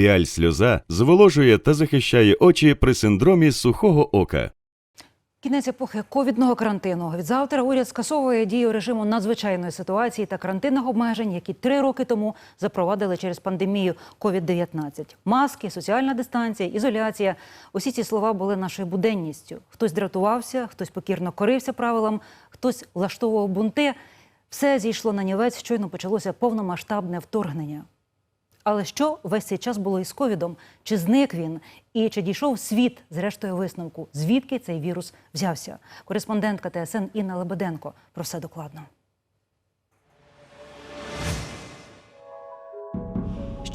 Піаль сльоза зволожує та захищає очі при синдромі сухого ока. Кінець епохи ковідного карантину. Від завтра уряд скасовує дію режиму надзвичайної ситуації та карантинних обмежень, які три роки тому запровадили через пандемію COVID-19. Маски, соціальна дистанція, ізоляція. Усі ці слова були нашою буденністю. Хтось дратувався, хтось покірно корився правилам, хтось влаштовував бунти. Все зійшло на нівець, щойно почалося повномасштабне вторгнення. Але що весь цей час було із ковідом? Чи зник він? І чи дійшов світ зрештою висновку? Звідки цей вірус взявся? Кореспондентка ТСН Інна Лебеденко про все докладно.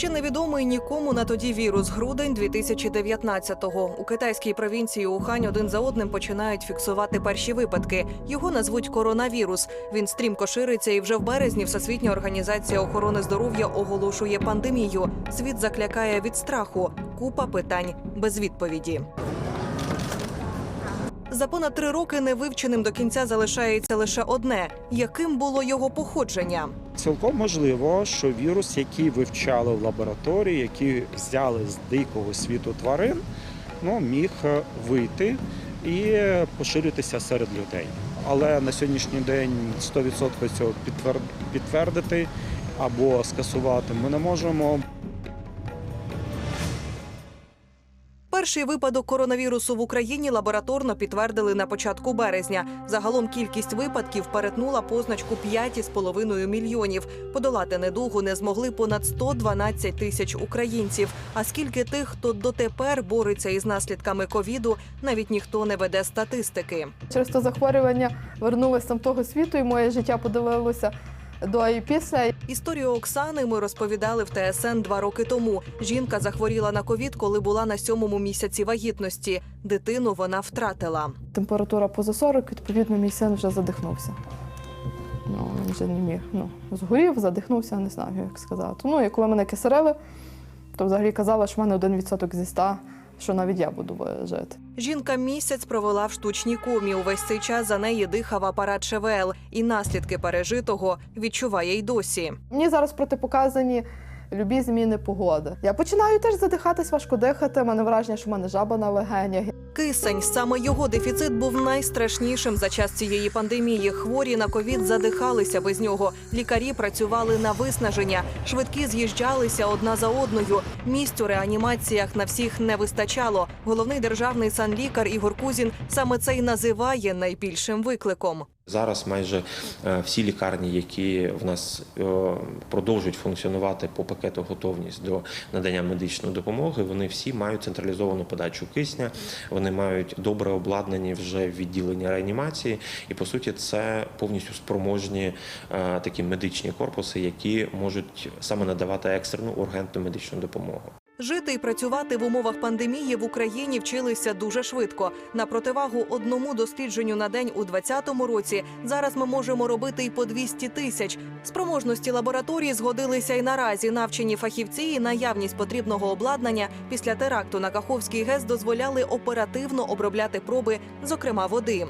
Ще невідомий нікому на тоді вірус грудень 2019-го. У китайській провінції Ухань один за одним починають фіксувати перші випадки. Його назвуть коронавірус. Він стрімко шириться, і вже в березні Всесвітня організація охорони здоров'я оголошує пандемію. Світ заклякає від страху. Купа питань без відповіді. За понад три роки невивченим до кінця залишається лише одне: яким було його походження. Цілком можливо, що вірус, який вивчали в лабораторії, який взяли з дикого світу тварин, ну, міг е, вийти і поширитися серед людей. Але на сьогоднішній день 100% цього підтвер- підтвердити або скасувати ми не можемо. Перший випадок коронавірусу в Україні лабораторно підтвердили на початку березня. Загалом кількість випадків перетнула позначку 5,5 мільйонів. Подолати недугу не змогли понад 112 тисяч українців. А скільки тих, хто дотепер бореться із наслідками ковіду, навіть ніхто не веде статистики. Через то захворювання вернулася там того світу, і моє життя подивилося до і після. Історію Оксани ми розповідали в ТСН два роки тому. Жінка захворіла на ковід, коли була на сьомому місяці вагітності. Дитину вона втратила. Температура поза 40, відповідно, мій син вже задихнувся. Ну, він вже не міг. Ну, згорів, задихнувся, не знаю, як сказати. Ну, і коли мене кисарили, то взагалі казали, що в мене 1% зі 100, що навіть я буду жити. Жінка місяць провела в штучній комі. Увесь цей час за неї дихав апарат ШВЛ, і наслідки пережитого відчуває й досі. Мені зараз протипоказані любі зміни погоди. Я починаю теж задихатись, важко дихати. Мене враження, що в мене жаба на легенях. Кисень саме його дефіцит був найстрашнішим за час цієї пандемії. Хворі на ковід задихалися без нього. Лікарі працювали на виснаження. Швидкі з'їжджалися одна за одною. Місць у реанімаціях на всіх не вистачало. Головний державний санлікар Ігор Кузін саме це й називає найбільшим викликом. Зараз майже е, всі лікарні, які в нас е, продовжують функціонувати по пакету готовність до надання медичної допомоги, вони всі мають централізовану подачу кисня, вони мають добре обладнані вже відділення реанімації, і по суті це повністю спроможні е, такі медичні корпуси, які можуть саме надавати екстрену ургентну медичну допомогу. Жити і працювати в умовах пандемії в Україні вчилися дуже швидко. На противагу одному дослідженню на день у 2020 році зараз ми можемо робити і по 200 тисяч. Спроможності лабораторії згодилися й наразі. Навчені фахівці і наявність потрібного обладнання після теракту на Каховський ГЕС дозволяли оперативно обробляти проби, зокрема води.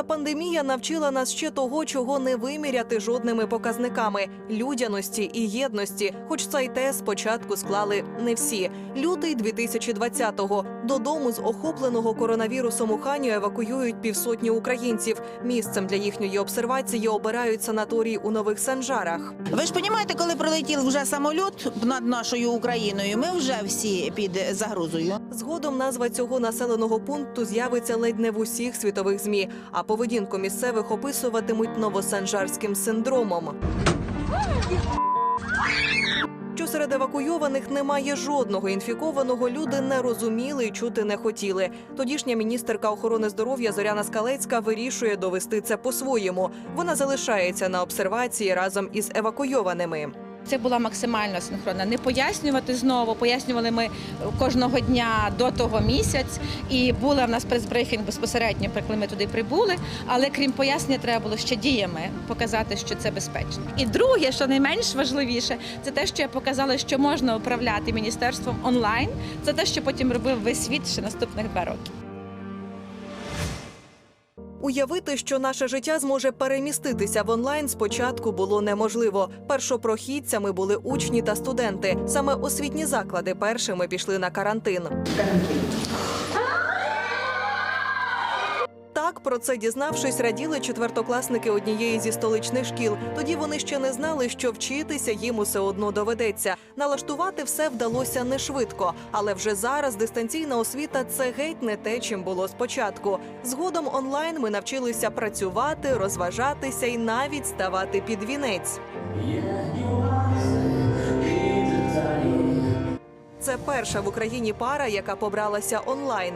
Та пандемія навчила нас ще того, чого не виміряти жодними показниками людяності і єдності. Хоч цей тест спочатку склали не всі. Лютий 2020-го. Додому з охопленого коронавірусом Уханю евакуюють півсотні українців. Місцем для їхньої обсервації обирають санаторій у нових санжарах. Ви ж розумієте, коли прилетів вже самоліт над нашою Україною, ми вже всі під загрозою. Згодом назва цього населеного пункту з'явиться ледь не в усіх світових змі, а поведінку місцевих описуватимуть новосанжарським синдромом. Що серед евакуйованих немає жодного інфікованого, люди не розуміли і чути не хотіли. Тодішня міністерка охорони здоров'я Зоряна Скалецька вирішує довести це по-своєму. Вона залишається на обсервації разом із евакуйованими. Це була максимально синхронна. Не пояснювати знову. Пояснювали ми кожного дня до того місяць. І була в нас прес-брифінг безпосередньо, коли ми туди прибули. Але крім пояснення, треба було ще діями показати, що це безпечно. І друге, що найменш важливіше, це те, що я показала, що можна управляти міністерством онлайн. Це те, що потім робив весь світ ще наступних два роки. Уявити, що наше життя зможе переміститися в онлайн, спочатку було неможливо. Першопрохідцями були учні та студенти. Саме освітні заклади першими пішли на карантин. Про це дізнавшись, раділи четвертокласники однієї зі столичних шкіл. Тоді вони ще не знали, що вчитися їм усе одно доведеться. Налаштувати все вдалося не швидко, але вже зараз дистанційна освіта це геть не те, чим було спочатку. Згодом онлайн ми навчилися працювати, розважатися і навіть ставати під вінець. Це перша в Україні пара, яка побралася онлайн.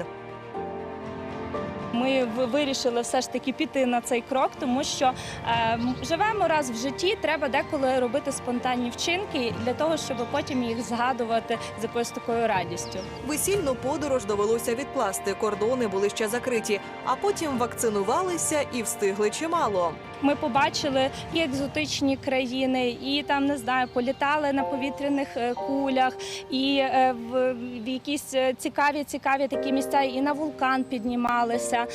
Ми вирішили все ж таки піти на цей крок, тому що е, живемо раз в житті. Треба деколи робити спонтанні вчинки для того, щоб потім їх згадувати з якоюсь такою радістю. Весільну подорож довелося відкласти. Кордони були ще закриті, а потім вакцинувалися і встигли чимало. Ми побачили і екзотичні країни, і там не знаю, політали на повітряних е, кулях, і е, в, в якісь е, цікаві, цікаві такі місця, і на вулкан піднімалися,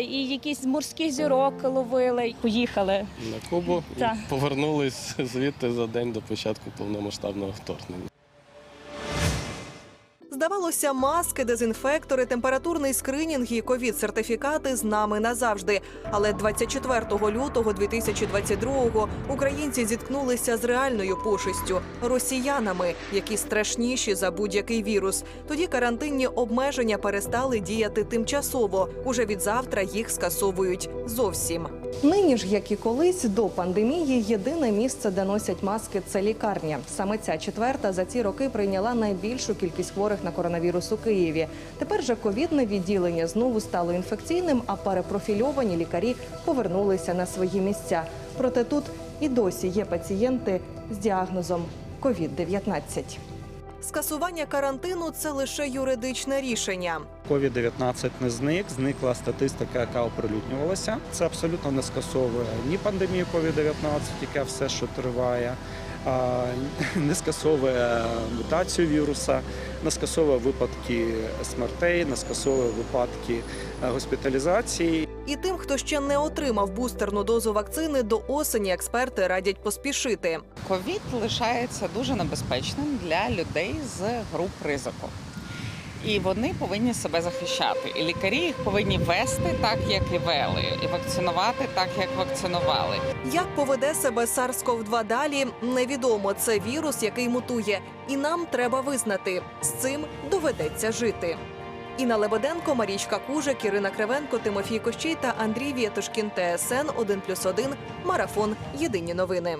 і якісь з морських зірок ловили. Поїхали. на Кубу і повернулись звідти за день до початку повномасштабного вторгнення. Здавалося, маски, дезінфектори, температурний скринінг і ковід-сертифікати з нами назавжди. Але 24 лютого 2022-го українці зіткнулися з реальною пошестю росіянами, які страшніші за будь-який вірус. Тоді карантинні обмеження перестали діяти тимчасово. Уже від завтра їх скасовують зовсім. Нині ж, як і колись до пандемії, єдине місце, де носять маски, це лікарня. Саме ця четверта за ці роки прийняла найбільшу кількість хворих на коронавірус у Києві. Тепер же ковідне відділення знову стало інфекційним, а перепрофільовані лікарі повернулися на свої місця. Проте тут і досі є пацієнти з діагнозом COVID-19. Скасування карантину це лише юридичне рішення. COVID-19 не зник, зникла статистика, яка оприлюднювалася. Це абсолютно не скасовує ні пандемію COVID-19, яка все, що триває, не скасовує мутацію віруса, не скасовує випадки смертей, не скасовує випадки е, госпіталізації. І тим, хто ще не отримав бустерну дозу вакцини, до осені експерти радять поспішити. Ковід лишається дуже небезпечним для людей з груп ризику. І вони повинні себе захищати. І лікарі їх повинні вести так, як і вели, і вакцинувати так, як вакцинували. Як поведе себе SARS-CoV-2 далі, невідомо. Це вірус, який мутує, і нам треба визнати, з цим доведеться жити. Інна Лебеденко, Марічка Кужик, Ірина Кривенко, Тимофій Кощій та Андрій Вєтушкін. ТСН 1+,1, Марафон. Єдині новини.